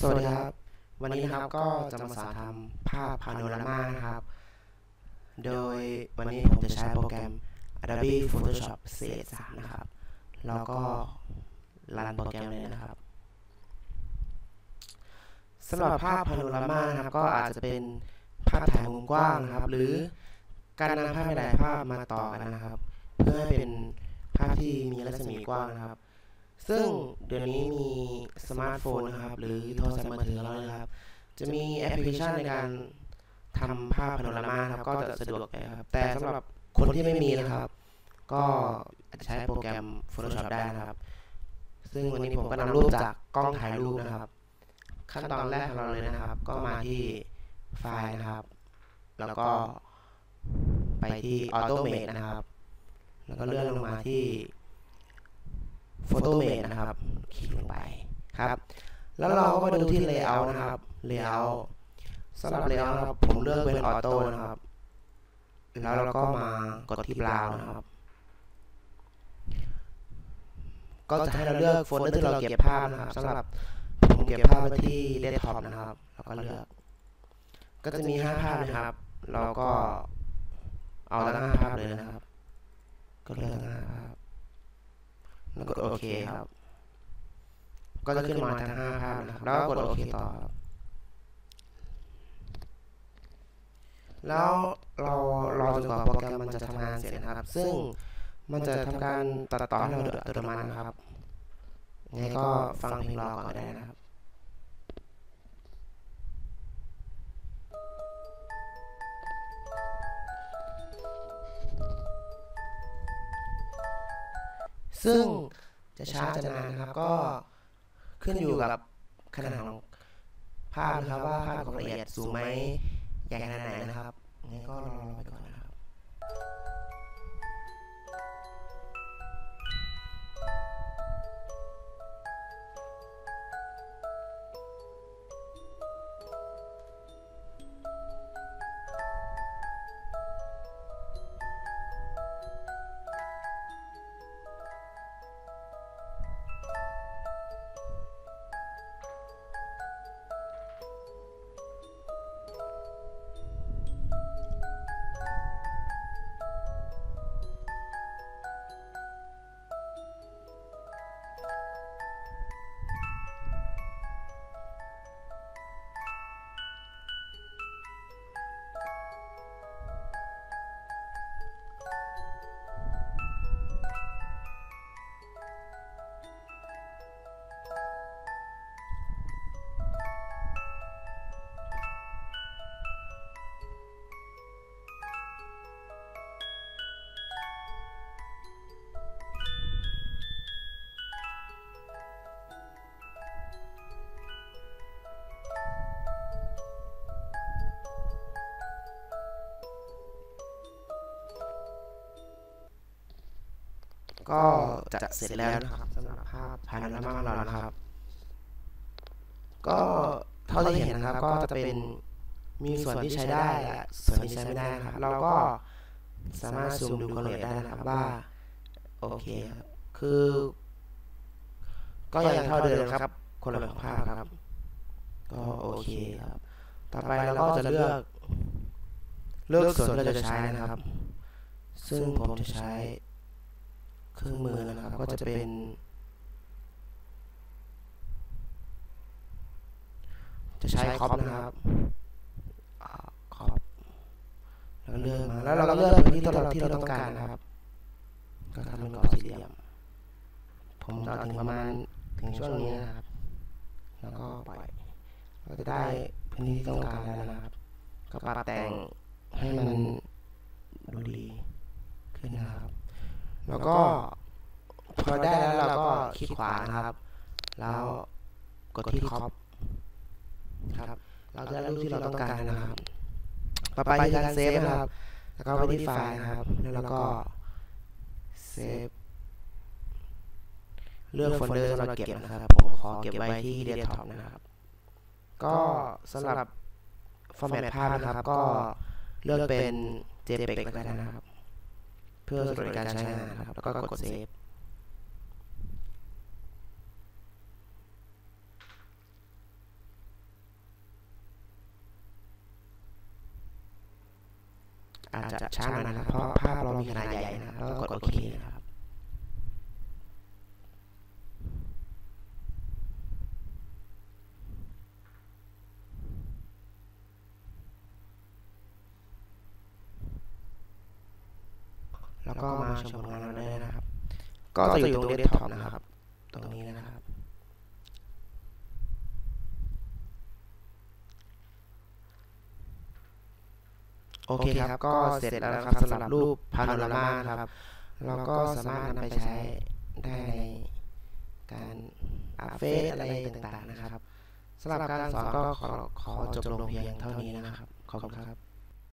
สวัสดีครับ วันนี้นะครับก็จะมาสอนทำภาพพาโนรามานะครับ โดยวันนี้ผมจะใช้โปรแกรม Adobe Photoshop CS3 นะครับ แล้วก็รันโปรแกรมเลยนะครับสำหรับภาพพาโนรามานะครับ ก็อาจจะเป็นภาพถ่ายมุมกว้างนะครับ หรือการนำภาพหลายภาพมาต่อกันนะครับ เพื่อให้เป็นภาพที่มีรัศมีกว้างนะครับ ซึ่งเดี๋ยวนี้มีสมาร์ทโฟนนะครับ หรือโทรศัพท์มือถือเรานะครับ จะมีแอปพลิเคชันในการทำภาพพาโนรามาครับ ก็จะสะดวกนะครับ แต่สำหรับคนที่ไม่มีนะครับ ก็ใช้โปรแกรม Photoshop ได้นะครับ ซึ่งวันนี้ผมก็นำรูปจากกล้องถ่ายรูปนะครับ ขั้นตอนแรกของเราเลยนะครับ ก็มาที่ไฟล์นะครับ แล้วก็ไปที่ Automate นะครับ แล้วก็เลื่อนลงมาที่ Photomate นะครับ คลิกลงไปครับ แล้วเราก็มาดูที่ Layout นะครับ Layout สำหรับ Layout นะครับผมเลือกเป็นออโต้นะครับ แล้วเราก็มากดที่ Browse นะครับ ก็จะให้เราเลือกโฟลเดอร์ที่เราเก็บภาพนะครับสำหรับผมเก็บภาพไว้ที่ Desktop นะครับ แล้วก็เลือก ก็จะมี5ภาพนะครับ เราก็เอาทั้ง5ภาพเลยนะครับ ก็เลือกทั้ง5ภาพ แล้วกดโอเคครับ ก็จะขึ้นมาทั้ง5ภาพนะครับ แล้วก็กดโอเคต่อครับแล้วเรารอจนกว่าโปรแกรมมันจะทำงานเสร็จนะครับ ซึ่งมันจะทำการตัดต่อให้เราโดยอัตโนมัตินะครับยังไงก็ฟังเพลงรอก่อนก็ได้นะครับ ซึ่งจะช้าจะนานนะครับ ก็ขึ้นอยู่กับขนาดของภาพนะครับว่าภาพของละเอียดสูงไหมใหญ่ขนาดไหนนะครับงั้นก็รอไปก่อนนะ ก็จะเสร็จแล้วนะครับสำหรับภาพพาโนรามาของเรานะครับ ก็เท่าที่เห็นนะครับก็จะเป็นมีส่วนที่ใช้ได้และส่วนที่ใช้ไม่ได้นะครับ เราก็สามารถซูมดูคอลเลตได้นะครับว่าโอเคครับคือ ก็ยังเท่าเดิมครับ คนละแบบภาพครับ ก็โอเคครับ ต่อไปเราก็จะเลือก เลือกส่วนที่เราจะใช้นะครับ ซึ่งผมจะใช้ เครื่องมือนะครับก็จะเป็น จะใช้คอปนะครับคอปแล้วเลือกมาแล้วเราก็เลือกพื้นที่ที่เราที่เราต้องการนะครับ ก็ทำเป็นกรอบสี่เหลี่ยม ผมจะถึงประมาณถึงช่วงนี้นะครับ แล้วก็ปล่อยเราจะได้พื้นที่ที่ต้องการแล้วนะครับ ก็ปรับแต่งให้มันดูดีขึ้นนะครับ แล้วก็พอได้แล้วเราก็คลิกขวานะครับ แล้วกดที่คอปครับ เราจะได้รูปที่เราต้องการนะครับต่อไปคือการเซฟนะครับ แล้วก็ไปที่ไฟล์นะครับ แล้วก็เซฟเลือกโฟลเดอร์สำหรับเก็บนะครับ ผมขอเก็บไว้ที่เดสก์ท็อปนะครับ ก็สำหรับฟอร์แมตภาพนะครับ ก็เลือกเป็น JPEG แล้วกันนะครับ เพื่อสะดวกใการใช้งานครับ แล้วก็กดเซฟอาจจะช้าหน่อยนะครับ เพราะภาพเรามีขนาดใหญ่นะแล้วก็กดโอเคครับ แล้วก็มาชมผลงานเราได้เลยนะครับ ก็จะอยู่ตรงเดสก์ท็อปนะครับ ตรงนี้นะครับ โอเคครับ ก็เสร็จแล้วนะครับสำหรับรูปพาโนรามานะครับ เราก็สามารถนำไปใช้ได้ในการอัพเฟซอะไรต่างๆนะครับสำหรับการสอนก็ขอขอจบลงเพียงเท่านี้นะครับ ขอบคุณครับ